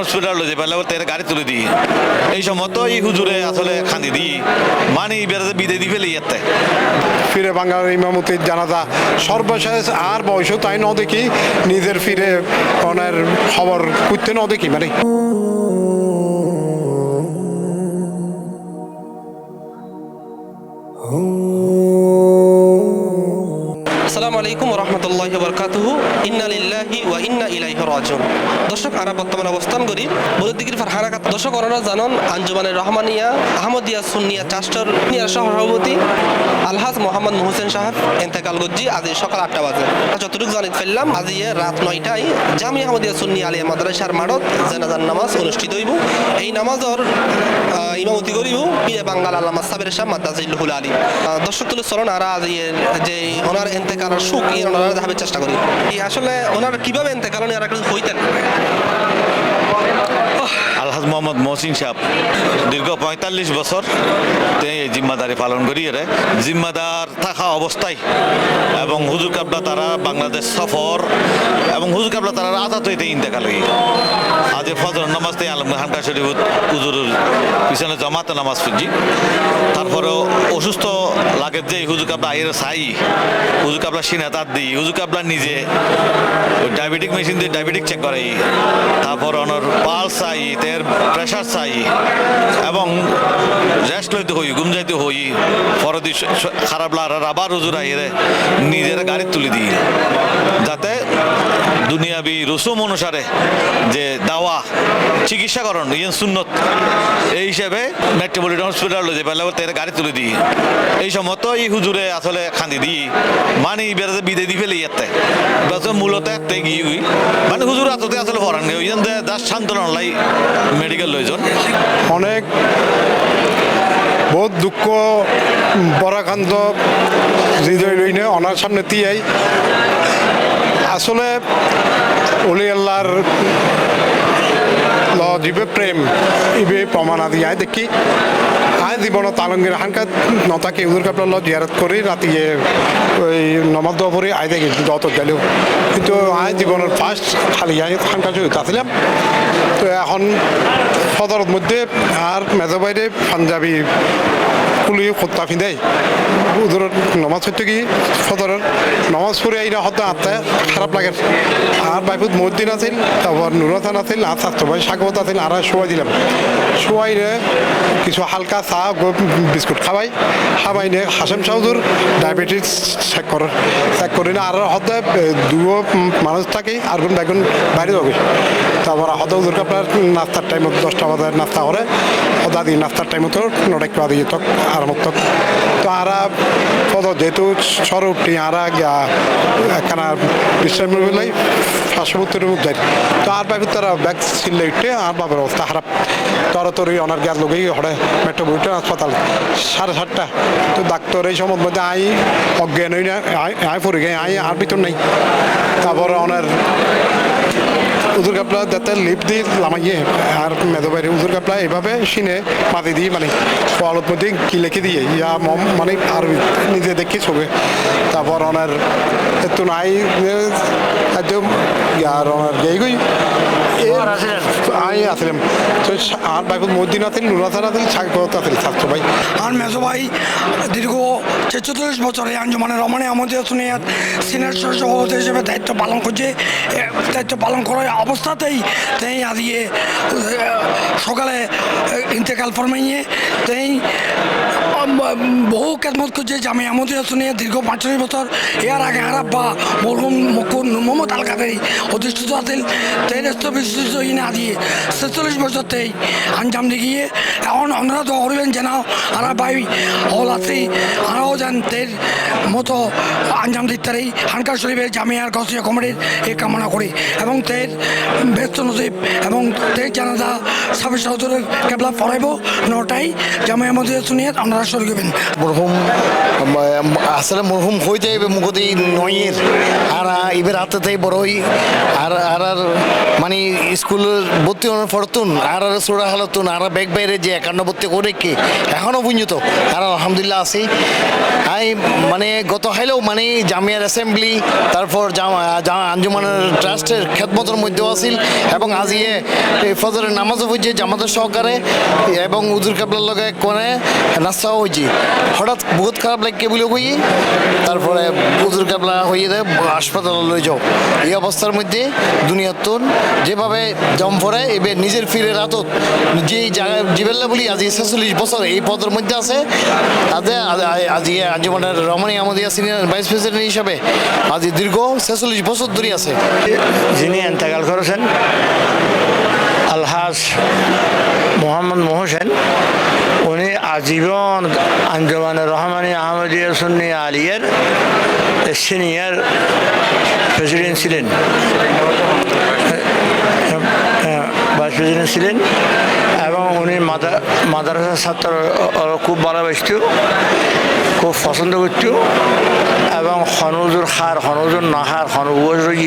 Hospital যে পেলে তেরে গাড়ি তুলে দিই এই সময় হুজুরে আসলে খান্দি দিই মানে বেড়াতে বিদে ফেলে ফিরে বাংলার ইমামতির জানাজা সর্বশেষ আর বয়সও তাই ন দেখি নিজের ফিরে ওনার খবর করতে ন দেখি মানে। আসসালামু আলাইকুম রহমতুল্লাহ বরকাতুহু ইন্না লিল্লাহি ওয়া ইন্না ইলাইহি রাজিউন। দর্শক আমরা বর্তমানে অবস্থান করি। বলুদ্দিগির ফারহানা দর্শক, ওনারা জানান আঞ্জুমানের রহমানিয়া, আহমদিয়া সুন্নিয়া ট্রাস্টের নিয়ার সভাপতি আলহাজ মোহাম্মদ মোহসেন সাহেব, এন্তেকাল গজ্জি, আজ সকাল আটটা বাজে। আর যতটুকু জানিত ফেললাম, আজ রাত নয়টায় জামি আহমদিয়া সুন্নি আলিয়া মাদ্রাসার মাঠত জেনাজার নামাজ অনুষ্ঠিত হইব। এই নামাজর ইমামতি করিব পিয়ে বাঙ্গাল আল্লামা সাবের শাহ মাদ্রাজিল্লুহুল আলী দর্শক, তুলে চলুন, আর আজ যে ওনার এন্তেকালের সুখ ইয়ে ওনারা দেখাবার চেষ্টা করি। আসলে ওনার কীভাবে কারণ আর একটু হইতেন আলহাজ মোহাম্মদ মহসিন সাহেব দীর্ঘ পঁয়তাল্লিশ বছর এই জিম্মাদারি পালন করি এরে জিম্মাদার থাকা অবস্থায় এবং হুজুর কাবলা তারা বাংলাদেশ সফর এবং হুজুর কাবলা তারা আজাদ হইতে ইন্তেকাল হই আজ ফজর নামাজ তাই আলম হানকা শরীফ হুজুরের পিছনে জমাতে নামাজ পড়ছি। তারপরেও অসুস্থ লাগে যে হুজুর কাবলা আইয়ের সাই হুজুর কাবলা সিনে তার দিই, হুজুর কাবলা নিজে ডায়াবেটিক মেশিন দিয়ে ডায়াবেটিক চেক করে তারপর অনর পালস চাই, তের প্রেশার চাই, এবং রেস্ট লইতে হই, ঘুম যাইতে হই পরদি খারাপ লাগার আবার হুজুর আইরে নিজের গাড়ি তুলে দিই, যাতে দুনিয়াবি রসুম অনুসারে যে দাওয়া চিকিৎসাকরণ ইয়ে সুন্নত, এই হিসেবে মেট্রোপলিটন হসপিটাল যে পেলে তেরে গাড়ি তুলে দিই। এই সময় তো এই হুজুরে আসলে খান্দি দিই মানে বেড়াতে বিদে দিয়ে ফেলে ইয়াতে। মূলত একতে গিয়ে গই মানে হুজুর আততে আসলে হরান ওই জন্য দাস শান্তন লাই মেডিকেল লইজন অনেক বহুত দুঃখ বরাকান্ত হৃদয় লইনে ওনার সামনে তিয়াই। আসলে অলি আল্লাহর ল জিবে প্রেম, ইবে প্রমাণ আদি। আয় দেখি। আয় জীবন তালঙ্গের হানকা, নতাকে উদুর কাপড় জিয়ারত করি রাতি ওই নমাজ দপরে আয় দেখি, যত গেল কিন্তু আয় জীবনের ফার্স্ট খালি আয় হানকা চুই আসলাম তো এখন সদরের মধ্যে আর মেজো বাইরে পাঞ্জাবি কুলি খোত্তা ফিদাই উদুরের নমাজ হইতে কি? সদরের নমাজ পড়ে আইনা হতে আত্মা খারাপ লাগে। আর বাইপুত মসজিদ আছিল তারপর নুরথান আছিল আর স্বাস্থ্য ভাই স্বাগত আছিল আর শোয়াই দিলাম। শোয়াই কিছু হালকা চা বিস্কুট খাবাই। খাবাই নে হাসেম সাউদুর ডায়াবেটিস চেক করে চেক করি না আর হতে দুও মানুষ থাকে আর কোন বেগুন বাইরে যাবে তারপর হতে উদুর কাপড় নাস্তার টাইমত দশটা বাজার নাস্তা করে সদা দিয়ে নাস্তার টাইমত নটা একটু দিয়ে তক আরামত তক তো আরা পদ যেহেতু সর উঠি, আরা গিয়া বিশ্রাম বেলাই পার্শ্ববর্তী রূপ যাই তো আর বাইরে তারা ব্যাগ ছিললে উঠে আর বাবার অবস্থা খারাপ। তরা তোর অনার গ্যাস লোকেই হরে মেট্রো বুইটা হাসপাতাল সাড়ে সাতটা। তো ডাক্তার এই সময় মধ্যে আই অজ্ঞান হই না, আই পড়ে গে আই আর ভিতর নেই। তারপর অনার উজুর কাপলা যাতে লিপ দিয়ে লামাইয়ে আর মেদো বাইরে কাপলা এইভাবে সিনে মাতি দিয়ে মানে ফলত মধ্যে কি লিখে দিয়ে ইয়া মম মানে আর নিজে দেখি ছবি। তারপর ওনার একটু নাই একদম ইয়ার ওনার গেই। গই আই আসলাম তো আর বাইপুর মদিন আছিল নুরাসান আছিল সাগত আছিল ছাত্র ভাই। আর মেজো ভাই দীর্ঘ ছেচল্লিশ বছরে আঞ্জুমানের রমণে আমাদের সুনিয়াত সিনিয়র সভাপতি হিসেবে দায়িত্ব পালন করছে। দায়িত্ব পালন করার অবস্থাতেই তেই এ, সকালে ইন্তেকাল ফরমাইয়ে তেই বহু খেদমত করছে জামি আমাদের সুনিয়া দীর্ঘ পাঁচচল্লিশ বছর। এর আগে হারাব্বা মরহুম মুকুন মোহাম্মদ আল কাদের অধিষ্ঠিত আছিল। তেই রেস্ত বিশিষ্ট ইনে দিয়ে ছেচল্লিশ বছরতেই আঞ্জাম দিগিয়ে। এখন আমরা তো করিবেন যেন আর হল আছে আরও যেন তের মতো আঞ্জাম দিতে হানকার শরীফের জামিয়ার গছিয়া কমিটির এই কামনা করি এবং তের ব্যস্ত নজিব এবং তেইশ জানাজা ছাব্বিশ সদরের কেবলা পড়াইব। নটায় জামাই আমাদের শুনিয়ে আপনারা শুরু করবেন মরহুম আসলে মরহুম হয়ে যাইবে মুখদি নয়ের। আর এবার হাতে তাই বড়ই আর আর আর মানে স্কুল ভর্তি হওয়ার ফরতুন আর আর সোড়া হালতুন আর ব্যাগ বাইরে যে একান্ন ভর্তি করে কে এখনও বুঝত আর, আলহামদুলিল্লাহ আছি। আই মানে গত হাইলেও মানে জামিয়ার অ্যাসেম্বলি তারপর জামা জামা- আঞ্জুমানের ট্রাস্টের খেদমতের মধ্যেও আছিল এবং আজিয়ে ফজরের নামাজও হয়েছে জামাতের সহকারে এবং উজুর কাবলার লগে কোনে নাস্তাও হয়েছে হঠাৎ বহুত খারাপ লাগে বলে কই? তারপরে উজুর কাবলা হয়ে দেয় হাসপাতালে লই যাও। এই অবস্থার মধ্যে দুনিয়াতুন যেভাবে জম পড়ে এবার নিজের ফিরে রাতত। যে জায়গায় জিবেল্লা বলি আজি ছেচল্লিশ বছর এই পদের মধ্যে আছে। তাতে আজি আঞ্জুমানের রমণী আমাদিয়া সিনিয়র ভাইস প্রেসিডেন্ট হিসাবে আজি দীর্ঘ ছেচল্লিশ বছর ধরে আছে। যিনি এন্তেকাল করেছেন। আলহাজ মোহাম্মদ মোহসেন। উনি আজীবন আঞ্জমান রহমানী আহমদিয়া সুন্নি আলিয়ার সিনিয়র প্রেসিডেন্ট ছিলেন। ভাইস প্রেসিডেন্ট ছিলেন এবং উনি মাদা- মাদ্রাসার ছাত্র খুব ভালোবাসত, খুব পছন্দ করত। এবং হনুজুর হার হনুজুর নাহার রই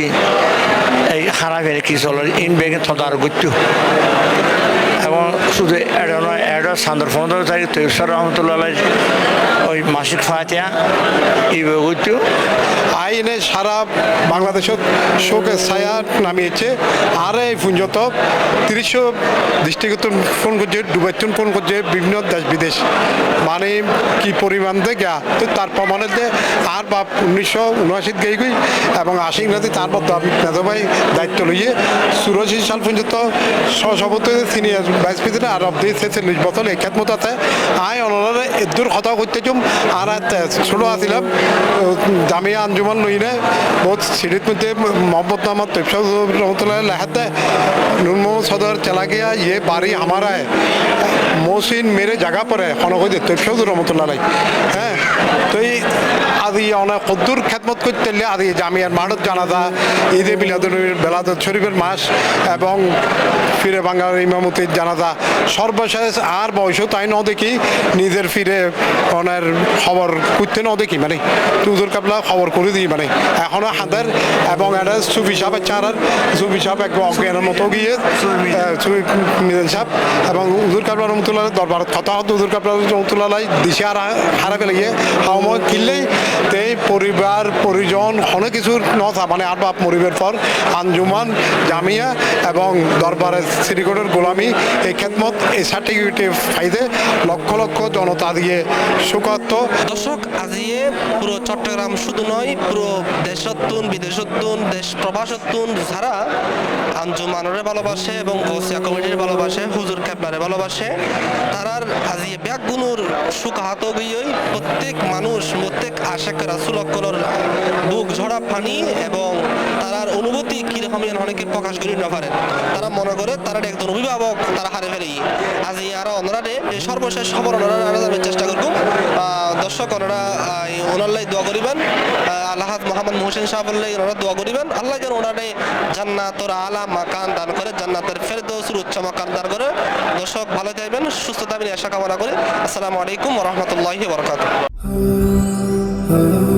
এই হারা ফেরে কি চলে, ইন বেগে তদার গত্য এবং শুধু এটা এটা সান্দর পনেরো তারিখ তৈসর রহমতুল্লাহ ওই মাসিক ফাতিয়া করত আইনে সারা বাংলাদেশত শোকের ছায়া নামিয়েছে আর এই পুঞ্জত তিরিশশো দৃষ্টিগত ফোন করছে ডুবাইতুন ফোন করছে বিভিন্ন দেশ বিদেশ মানে কি পরিমাণ দে গা তো তার প্রমাণের দে আর বাপ উনিশশো উনআশিত গেই গই এবং আশি ইংরাজি তার পর দাবি মেধভাই দায়িত্ব লইয়ে চুরাশি সাল পর্যন্ত সহসভাপতি সিনিয়র ভাইস প্রেসিডেন্ট আর অব্দি ছেচল্লিশ বছর এই একমত আছে। আই অনলারে এদুর কথা করতে চুম আর ছোটো আছিল। জামিয়া আঞ্জুমান নইলে বহুত সিঁড়ির মধ্যে মোহাম্মদ নামত তৈফা রহমতুল্লাহ লেখাতে নুনমো মোহাম্মদ সদর চলা গিয়া ইয়ে বাড়ি আমারায় মৌসিন মেরে জায়গা পরে হয়ে তৈফা রহমতুল্লাহ হ্যাঁ তো এই আদি অনেক কদ্দুর খেদমত করতে হলে আদি জামিয়ার মাঠত জানাজা, ঈদে বিলাদুল বেলাদত শরীফের মাস এবং ফিরে বাংলার ইমামতির জানাজা। সর্বশেষ আর বয়সও তাই ন দেখি, নিজের ফিরে অনের খবর করতে ন দেখি মানে তুজুর কাবলা খবর করে দিই মানে এখনও হাতের এবং এটা সুফি সাহেব চারার সুফি সাহেব এক অজ্ঞানের মতো গিয়ে মিজান সাহেব এবং উজুর কাবলা রহমতুল্লাহ দরবার কথা হতো উজুর কাবলা রহমতুল্লাহ দিশে আর হারা ফেলে গিয়ে হাওয়া কিনলেই তে পরিবার, পরিজন, অনেক কিছু নথা মানে আর বাপ মরিবের পর, আঞ্জুমান, জামিয়া এবং দরবারের শ্রীকোটের গোলামি, এই খেদমত, এই সার্টিফিকেটে ফাইদে লক্ষ লক্ষ জনতা দিয়ে সুখাত্ম দর্শক আজিয়ে পুরো চট্টগ্রাম শুধু নয়, পুরো দেশত্তুন, বিদেশত্তুন, দেশ প্রবাসত্তুন, যারা আঞ্জুমানরে ভালোবাসে এবং গৌসিয়া কমিটির ভালোবাসে, হুজুর ক্যাবলারে ভালোবাসে, তারার আজিয়ে ব্যাগুনুর সুখাহত গিয়ে প্রত্যেক মানুষ, প্রত্যেক আশেক রাসুলকলর বুক ঝরা পানি এবং তারার অনুভূতি কীরকম যেন অনেকে প্রকাশ করি না পারে। তারা মনে করে তারা একজন অভিভাবক তারা হারে ফেলেই আজি আর অনরারে সর্বশেষ খবর ওনারা জানার চেষ্টা করব। দর্শক ওনারা আহ, ওনার লাই দোয়া করিবেন। আহ, আল্লাহ মোহাম্মদ মোহসেন সাহেব লাই ওনারা দোয়া করিবেন। আল্লাহ যেন ওনারে জান্নাতর আলা মাকান দান করে জান্নাতের ফেরদৌসুর উচ্চ মাকান দান করে। দর্শক ভালো থাকবেন সুস্থ থাকবেন আশা কামনা করে। আসসালামু আলাইকুম রহমতুল্লাহি বরকাত Oh.